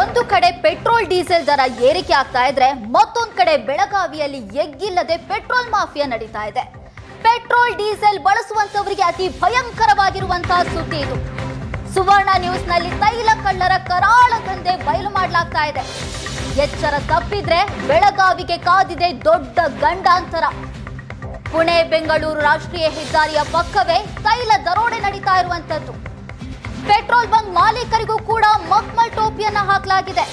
ಒಂದು ಕಡೆ petrol, diesel ದರ ಏರಿಕೆ ಆಗ್ತಾ ಇದ್ರೆ ಮತ್ತೊಂದು ಕಡೆ ಬೆಳಗಾವಿಯಲ್ಲಿ ಎಗ್ಗಿಲ್ಲದೆ ಪೆಟ್ರೋಲ್ ಮಾಫಿಯಾ ನಡೀತಾ ಇದೆ. ಪೆಟ್ರೋಲ್, ಡೀಸೆಲ್ ಬಳಸುವಂತವರಿಗೆ ಅತಿ ಭಯಂಕರವಾಗಿರುವಂತಹ ಸುದ್ದಿ ಇದು. ಸುವರ್ಣ ನ್ಯೂಸ್ನಲ್ಲಿ ತೈಲ ಕಳ್ಳರ ಕರಾಳ ದಂಧೆ ಬಯಲು ಮಾಡಲಾಗ್ತಾ ಇದೆ. ಎಚ್ಚರ ತಪ್ಪಿದ್ರೆ ಬೆಳಗಾವಿಗೆ ಕಾದಿದೆ ದೊಡ್ಡ ಗಂಡಾಂತರ. ಪುಣೆ, ಬೆಂಗಳೂರು ರಾಷ್ಟ್ರೀಯ ಹೆದ್ದಾರಿಯ ಪಕ್ಕವೇ ತೈಲ ದರೋಡೆ ನಡೀತಾ ಇರುವಂತದ್ದು ಪೆಟ್ರೋಲ್ ಬಂಕ್ ಮಾಲೀಕರಿಗೂ ಕೂಡ ಮಕ್ಮಲ್ ಟೋಪಿಯನ್ನ ಹಾಕಲಾಗಿದೆ.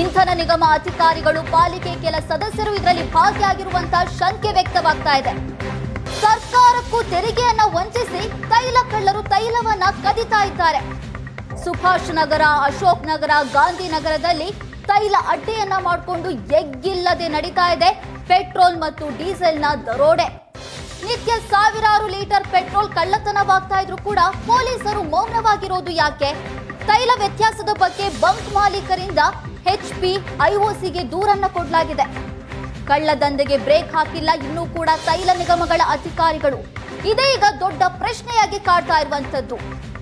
ಇಂಧನ ನಿಗಮ ಅಧಿಕಾರಿಗಳು ಪಾಲಿಕೆ ಕೆಲ ಸದಸ್ಯರು ಇದರಲ್ಲಿ ಭಾಗಿಯಾಗಿರುವಂತಹ ಶಂಕೆ ವ್ಯಕ್ತವಾಗ್ತಾ ಇದೆ. ಸರ್ಕಾರಕ್ಕೂ ತೆರಿಗೆಯನ್ನ ವಂಚಿಸಿ ತೈಲ ಕಳ್ಳರು ತೈಲವನ್ನ ಕದಿತಾ ಇದ್ದಾರೆ. ಸುಭಾಷ್ ನಗರ, ಅಶೋಕ್ ನಗರ ಗಾಂಧಿನಗರದಲ್ಲಿ ತೈಲ ಅಡ್ಡೆಯನ್ನ ಮಾಡಿಕೊಂಡು ಎಗ್ಗಿಲ್ಲದೆ ನಡೀತಾ ಇದೆ ಪೆಟ್ರೋಲ್ ಮತ್ತು ಡೀಸೆಲ್ನ ದರೋಡೆ. ನಿತ್ಯ ಸಾವಿರಾರು ಲೀಟರ್ ಪೆಟ್ರೋಲ್ ಕಳ್ಳತನವಾಗ್ತಾ ಇದ್ರು ಕೂಡ ಪೊಲೀಸರು ಮೌನವಾಗಿರೋದು ಯಾಕೆ? ತೈಲ ವ್ಯತ್ಯಾಸದ ಬಗ್ಗೆ ಬಂಕ್ ಮಾಲೀಕರಿಂದ ಎಚ್ಪಿ ಐಒಸಿಗೆ ದೂರನ್ನ ಕೊಡಲಾಗಿದೆ. ಕಳ್ಳ ದಂಧೆಗೆ ಬ್ರೇಕ್ ಹಾಕಿಲ್ಲ, ಇನ್ನೂ ಕೂಡ ತೈಲ ನಿಗಮಗಳ ಅಧಿಕಾರಿಗಳು. ಇದೀಗ ದೊಡ್ಡ ಪ್ರಶ್ನೆಯಾಗಿ ಕಾಡ್ತಾ ಇರುವಂತದ್ದು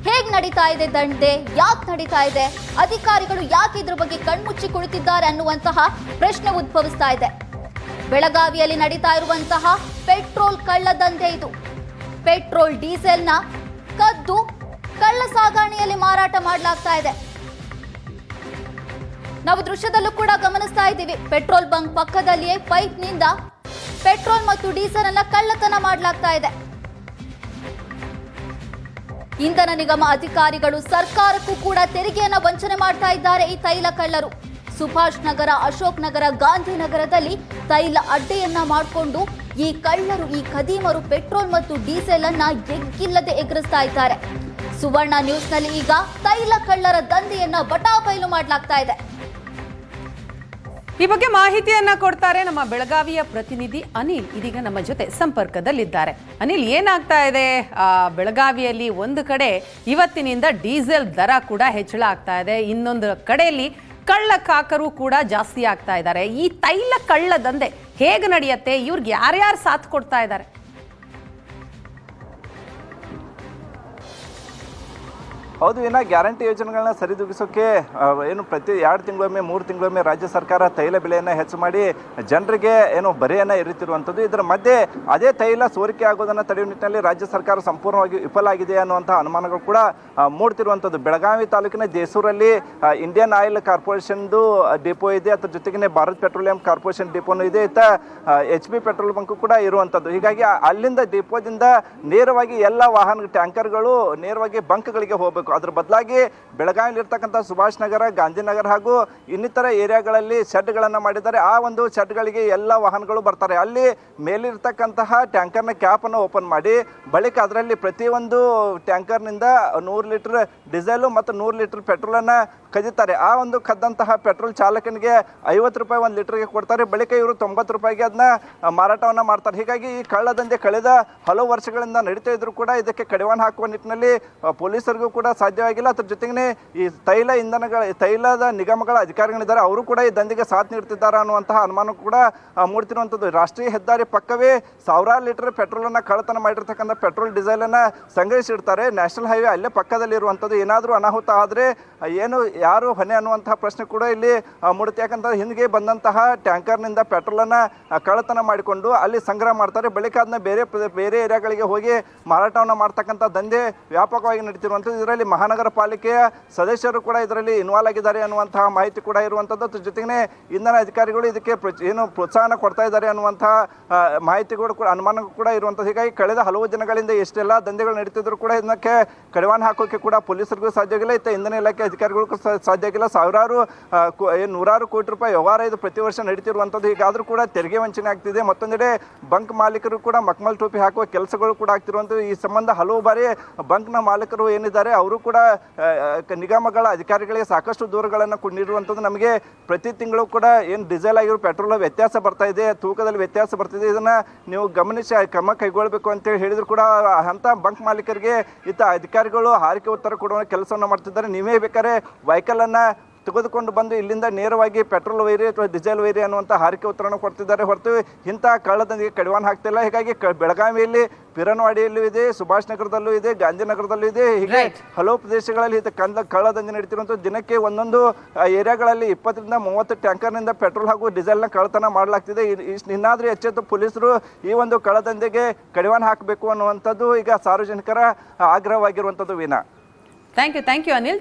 ಹೇಗ್ ನಡೀತಾ ಇದೆ ದಂಡೆ ಯಾಕೆ ನಡೀತಾ ಇದೆ? ಅಧಿಕಾರಿಗಳು ಯಾಕೆ ಇದ್ರ ಬಗ್ಗೆ ಕಣ್ಮುಚ್ಚಿ ಕುಳಿತಿದ್ದಾರೆ ಅನ್ನುವಂತಹ ಪ್ರಶ್ನೆ ಉದ್ಭವಿಸ್ತಾ ಇದೆ. ಬೆಳಗಾವಿಯಲ್ಲಿ ನಡೀತಾ ಇರುವಂತಹ ಪೆಟ್ರೋಲ್ ಕಳ್ಳ ದಂಧೆ ಇದು. ಪೆಟ್ರೋಲ್ ಡೀಸೆಲ್ನ ಕದ್ದು ಕಳ್ಳ ಸಾಗಾಣೆಯಲ್ಲಿ ಮಾರಾಟ ಮಾಡಲಾಗ್ತಾ ಇದೆ. ನಾವು ದೃಶ್ಯದಲ್ಲೂ ಕೂಡ ಗಮನಿಸ್ತಾ ಇದ್ದೀವಿ. ಪೆಟ್ರೋಲ್ ಬಂಕ್ ಪಕ್ಕದಲ್ಲಿಯೇ ಪೈಪ್ನಿಂದ ಪೆಟ್ರೋಲ್ ಮತ್ತು ಡೀಸೆಲ್ ಅನ್ನ ಕಳ್ಳತನ ಮಾಡಲಾಗ್ತಾ ಇದೆ. ಇಂಧನ ನಿಗಮ ಅಧಿಕಾರಿಗಳು ಸರ್ಕಾರಕ್ಕೂ ಕೂಡ ತೆರಿಗೆಯನ್ನ ವಂಚನೆ ಮಾಡ್ತಾ ಇದ್ದಾರೆ ಈ ತೈಲ ಕಳ್ಳರು. ಸುಭಾಷ್ ನಗರ, ಅಶೋಕ್ ನಗರ ಗಾಂಧಿನಗರದಲ್ಲಿ ತೈಲ ಅಡ್ಡೆಯನ್ನ ಮಾಡಿಕೊಂಡು ಈ ಕಳ್ಳರು, ಈ ಖದೀಮರು ಪೆಟ್ರೋಲ್ ಮತ್ತು ಡೀಸೆಲ್ ಅನ್ನ ಎಗ್ಗಿಲ್ಲದೆ ಎಗರಿಸ್ತಾ ಇದ್ದಾರೆ. ಸುವರ್ಣ ನ್ಯೂಸ್ನಲ್ಲಿ ಈಗ ತೈಲ ಕಳ್ಳರ ದಂಧೆಯನ್ನ ಬಟಾಬೈಲು ಮಾಡಲಾಗ್ತಾ ಇದೆ. ಈ ಬಗ್ಗೆ ಮಾಹಿತಿಯನ್ನ ಕೊಡ್ತಾರೆ ನಮ್ಮ ಬೆಳಗಾವಿಯ ಪ್ರತಿನಿಧಿ ಅನಿಲ್. ಇದೀಗ ನಮ್ಮ ಜೊತೆ ಸಂಪರ್ಕದಲ್ಲಿದ್ದಾರೆ. ಅನಿಲ್, ಏನಾಗ್ತಾ ಇದೆ? ಬೆಳಗಾವಿಯಲ್ಲಿ ಒಂದು ಕಡೆ ಇವತ್ತಿನಿಂದ ಡೀಸೆಲ್ ದರ ಕೂಡ ಹೆಚ್ಚಳ ಆಗ್ತಾ ಇದೆ. ಇನ್ನೊಂದು ಕಡೆಯಲ್ಲಿ ಕಳ್ಳ ಕಾಕರು ಕೂಡ ಜಾಸ್ತಿ ಆಗ್ತಾ ಇದ್ದಾರೆ. ಈ ತೈಲ ಕಳ್ಳ ದಂಧೆ ಹೇಗೆ ನಡೆಯುತ್ತೆ? ಇವ್ರಿಗೆ ಯಾರ್ಯಾರು ಸಾಥ್ ಕೊಡ್ತಾ ಇದ್ದಾರೆ? ಹೌದು ಇನ್ನು ಗ್ಯಾರಂಟಿ ಯೋಜನೆಗಳನ್ನ ಸರಿದೂಗಿಸೋಕೆ ಆ, ಏನು ಪ್ರತಿ ಎರಡು ತಿಂಗಳೊಮ್ಮೆ ಮೂರು ತಿಂಗಳೊಮ್ಮೆ ರಾಜ್ಯ ಸರ್ಕಾರ ತೈಲ ಬೆಲೆಯನ್ನು ಹೆಚ್ಚು ಮಾಡಿ ಜನರಿಗೆ ಏನು ಬರೆಯನ್ನು ಇರುತ್ತಿರುವಂಥದ್ದು ಇದರ ಮಧ್ಯೆ ಅದೇ ತೈಲ ಸೋರಿಕೆ ಆಗೋದನ್ನು ತಡೆಯುವ ನಿಟ್ಟಿನಲ್ಲಿ ರಾಜ್ಯ ಸರ್ಕಾರ ಸಂಪೂರ್ಣವಾಗಿ ವಿಫಲ ಆಗಿದೆ ಅನ್ನುವಂಥ ಅನುಮಾನಗಳು ಕೂಡ ಮೂಡ್ತಿರುವಂಥದ್ದು. ಬೆಳಗಾವಿ ತಾಲೂಕಿನ ದೇಸೂರಲ್ಲಿ ಇಂಡಿಯನ್ ಆಯಿಲ್ ಕಾರ್ಪೊರೇಷನ್ದು ಡಿಪೋ ಇದೆ ಅದ್ರ ಜೊತೆಗೆ ಭಾರತ್ ಪೆಟ್ರೋಲಿಯಂ ಕಾರ್ಪೊರೇಷನ್ ಡಿಪೋನೂ ಇದೆ ಇತ್ತ ಎಚ್ ಬಿ ಪೆಟ್ರೋಲ್ ಬಂಕು ಕೂಡ ಇರುವಂಥದ್ದು. ಹೀಗಾಗಿ ಅಲ್ಲಿಂದ ಡಿಪೋದಿಂದ ನೇರವಾಗಿ ಎಲ್ಲ ವಾಹನ ಟ್ಯಾಂಕರ್ಗಳು ನೇರವಾಗಿ ಬಂಕ್ಗಳಿಗೆ ಹೋಗಬೇಕು. ಅದ್ರ ಬದಲಾಗಿ ಬೆಳಗಾವಿಯಲ್ಲಿ ಇರ್ತಕ್ಕಂಥ ಸುಭಾಷ್ ನಗರ ಗಾಂಧಿನಗರ ಹಾಗೂ ಇನ್ನಿತರ ಏರಿಯಾಗಳಲ್ಲಿ ಶೆಡ್ಗಳನ್ನು ಮಾಡಿದ್ದಾರೆ. ಆ ಒಂದು ಶೆಡ್ಗಳಿಗೆ ಎಲ್ಲ ವಾಹನಗಳು ಬರ್ತಾರೆ. ಅಲ್ಲಿ ಮೇಲಿರ್ತಕ್ಕಂತಹ ಟ್ಯಾಂಕರ್ನ ಕ್ಯಾಪನ್ನು ಓಪನ್ ಮಾಡಿ, ಬಳಿಕ ಅದರಲ್ಲಿ ಪ್ರತಿಯೊಂದು ಟ್ಯಾಂಕರ್ನಿಂದ ನೂರು ಲೀಟರ್ ಡೀಸೆಲು ಮತ್ತು ನೂರು ಲೀಟರ್ ಪೆಟ್ರೋಲನ್ನು ಕದೀತಾರೆ. ಆ ಒಂದು ಕದ್ದಂತಹ ಪೆಟ್ರೋಲ್ ಚಾಲಕನಿಗೆ ಐವತ್ತು ರೂಪಾಯಿ ಒಂದು ಲೀಟರ್ಗೆ ಕೊಡ್ತಾರೆ. ಬಳಿಕ ಇವರು ತೊಂಬತ್ತು ರೂಪಾಯಿಗೆ ಅದನ್ನ ಮಾರಾಟವನ್ನು ಮಾಡ್ತಾರೆ. ಹೀಗಾಗಿ ಈ ಕಳ್ಳದಂಧೆ ಕಳೆದ ಹಲವು ವರ್ಷಗಳಿಂದ ನಡೀತಾ ಇದ್ರು ಕೂಡ ಇದಕ್ಕೆ ಕಡಿವಾಣ ಹಾಕುವ ನಿಟ್ಟಿನಲ್ಲಿ ಪೊಲೀಸರಿಗೂ ಕೂಡ ಸಾಧ್ಯವಾಗಿಲ್ಲ. ಅದ್ರ ಜೊತೆಗೆ ಈ ತೈಲ ಇಂಧನಗಳ ತೈಲದ ನಿಗಮಗಳ ಅಧಿಕಾರಿಗಳಿದ್ದಾರೆ. ಅವರು ಕೂಡ ಈ ದಂಧೆಗೆ ಸಾಥ್ ನೀಡ್ತಿದ್ದಾರೆ ಅನ್ನುವಂತಹ ಅನುಮಾನ ಕೂಡ ಮೂಡ್ತಿರುವಂಥದ್ದು. ರಾಷ್ಟ್ರೀಯ ಹೆದ್ದಾರಿ ಪಕ್ಕವೇ ಸಾವಿರಾರು ಲೀಟರ್ ಪೆಟ್ರೋಲನ್ನು ಕಳ್ಳತನ ಮಾಡಿರ್ತಕ್ಕಂಥ ಪೆಟ್ರೋಲ್, ಡೀಸೆಲನ್ನು ಸಂಗ್ರಹಿಸಿಡ್ತಾರೆ. ನ್ಯಾಷನಲ್ ಹೈವೇ ಅಲ್ಲೇ ಪಕ್ಕದಲ್ಲಿ ಇರುವಂಥದ್ದು ಏನಾದರೂ ಅನಾಹುತ ಆದರೆ ಏನು ಯಾರು ಹೊಣೆ ಅನ್ನುವಂತಹ ಪ್ರಶ್ನೆ ಕೂಡ ಇಲ್ಲಿ ಮೂಡುತ್ತೆ. ಯಾಕಂದ್ರೆ ಹಿಂದಿಗೆ ಬಂದಂತಹ ಟ್ಯಾಂಕರ್ನಿಂದ ಪೆಟ್ರೋಲನ್ನು ಕಳ್ಳತನ ಮಾಡಿಕೊಂಡು ಅಲ್ಲಿ ಸಂಗ್ರಹ ಮಾಡ್ತಾರೆ. ಬಳಿಕ ಅದನ್ನ ಬೇರೆ ಬೇರೆ ಏರಿಯಾಗಳಿಗೆ ಹೋಗಿ ಮಾರಾಟವನ್ನು ಮಾಡ್ತಕ್ಕಂಥ ದಂಧೆ ವ್ಯಾಪಕವಾಗಿ ನಡೀತಿರುವಂಥದ್ದು. ಇದರಲ್ಲಿ ಮಹಾನಗರ ಪಾಲಿಕೆಯ ಸದಸ್ಯರು ಕೂಡ ಇದರಲ್ಲಿ ಇನ್ವಾಲ್ವ್ ಆಗಿದ್ದಾರೆ ಅನ್ನುವಂತಹ ಮಾಹಿತಿ ಕೂಡ ಇರುವಂಥದ್ದು. ಜೊತೆಗೆ ಇಂಧನ ಅಧಿಕಾರಿಗಳು ಇದಕ್ಕೆ ಏನು ಪ್ರೋತ್ಸಾಹನ ಕೊಡ್ತಾ ಇದ್ದಾರೆ ಅನ್ನುವಂತಹ ಮಾಹಿತಿಗಳು ಕೂಡ ಅನುಮಾನ ಕೂಡ ಇರುವಂಥದ್ದು. ಹೀಗಾಗಿ ಕಳೆದ ಹಲವು ದಿನಗಳಿಂದ ಎಷ್ಟೆಲ್ಲ ದಂಧೆಗಳು ನಡೀತಿದ್ರು ಕೂಡ ಇದಕ್ಕೆ ಕಡಿವಾಣ ಹಾಕೋಕೆ ಕೂಡ ಪೊಲೀಸರಿಗೂ ಸಾಧ್ಯವಿಲ್ಲ. ಇತ್ತ ಇಂಧನ ಇಲಾಖೆ ಅಧಿಕಾರಿಗಳಿಗೂ ಸಾ- ಸಾಧ್ಯ ಆಗಿಲ್ಲ. ಸಾವಿರಾರು ಏನು ನೂರಾರು ಕೋಟಿ ರೂಪಾಯಿ ವ್ಯವಹಾರ ಇದು ಪ್ರತಿ ವರ್ಷ ನಡೀತಿರುವಂಥದ್ದು. ಹೀಗಾದರೂ ಕೂಡ ತೆರಿಗೆ ವಂಚನೆ ಆಗ್ತಿದೆ. ಮತ್ತೊಂದೆಡೆ ಬಂಕ್ ಮಾಲೀಕರು ಕೂಡ ಮಕ್ಮಲ್ ಟೋಪಿ ಹಾಕುವ ಕೆಲಸಗಳು ಕೂಡ ಆಗ್ತಿರುವಂಥ ಈ ಸಂಬಂಧ ಹಲವು ಬಾರಿ ಬಂಕ್ನ ಮಾಲೀಕರು ಏನಿದ್ದಾರೆ, ಅವರು ಕೂಡ ನಿಗಮಗಳ ಅಧಿಕಾರಿಗಳಿಗೆ ಸಾಕಷ್ಟು ದೂರುಗಳನ್ನು ಕೊಂಡಿರುವಂಥದ್ದು ನಮಗೆ ಪ್ರತಿ ತಿಂಗಳು ಕೂಡ ಏನು ಡೀಸೆಲ್ ಆಗಿರೋ ಪೆಟ್ರೋಲ್ ವ್ಯತ್ಯಾಸ ಬರ್ತಾ ಇದೆ, ತೂಕದಲ್ಲಿ ವ್ಯತ್ಯಾಸ ಬರ್ತಿದೆ ಇದನ್ನು ನೀವು ಗಮನಿಸಿ ಕ್ರಮ ಕೈಗೊಳ್ಳಬೇಕು ಅಂತೇಳಿ ಹೇಳಿದ್ರು ಕೂಡ ಅಂಥ ಬಂಕ್ ಮಾಲೀಕರಿಗೆ ಇತ್ತ ಅಧಿಕಾರಿಗಳು ಹಾರಿಕೆ ಉತ್ತರ ಕೊಡುವ ಕೆಲಸವನ್ನು ಮಾಡ್ತಿದ್ದಾರೆ. ನೀವೇ ಬೇಕಾದ್ರೆ ವೆಹಿಕಲ್ ಅನ್ನ ತೆಗೆದುಕೊಂಡು ಬಂದು ಇಲ್ಲಿಂದ ನೇರವಾಗಿ ಪೆಟ್ರೋಲ್ ವೈರಿ ಅಥವಾ ಡೀಸೆಲ್ ವೈರಿ ಅನ್ನುವಂಥ ಹಾರಿಕೆ ಉತ್ತರವನ್ನು ಕೊಡ್ತಿದ್ದಾರೆ. ಹೊರತು ಇಂಥ ಕಳ್ಳದೊಂದಿಗೆ ಕಡಿವಾಣ ಹಾಕ್ತಿಲ್ಲ. ಹೀಗಾಗಿ ಕ- ಬೆಳಗಾವಿಯಲ್ಲಿ ಪಿರನ್ವಾಡಿಯಲ್ಲೂ ಇದೆ ಸುಭಾಷ್ ನಗರದಲ್ಲೂ ಇದೆ ಗಾಂಧಿನಗರದಲ್ಲೂ ಇದೆ. ಹೀಗೆ. ಹಲವು ಪ್ರದೇಶಗಳಲ್ಲಿ ಇದು ಕಂದ ಕಳ್ಳದಂಜೆ ನಡೀತಿರುವಂಥ ದಿನಕ್ಕೆ ಒಂದೊಂದು ಏರಿಯಾಗಳಲ್ಲಿ ಇಪ್ಪತ್ತರಿಂದ ಮೂವತ್ತು ಟ್ಯಾಂಕರ್ನಿಂದ ಪೆಟ್ರೋಲ್ ಹಾಗೂ ಡೀಸೆಲ್ನ ಕಳ್ಳತನ ಮಾಡಲಾಗ್ತಿದೆ. ಇನ್ನಾದರೂ ಎಚ್ಚೆತ್ತು ಪೊಲೀಸರು ಈ ಒಂದು ಕಳ್ಳದಂಧೆಗೆ ಕಡಿವಾಣ ಹಾಕಬೇಕು ಅನ್ನುವಂಥದ್ದು ಈಗ ಸಾರ್ವಜನಿಕರ ಆಗ್ರಹವಾಗಿರುವಂಥದ್ದು ವಿನಾ thank you thank you Anil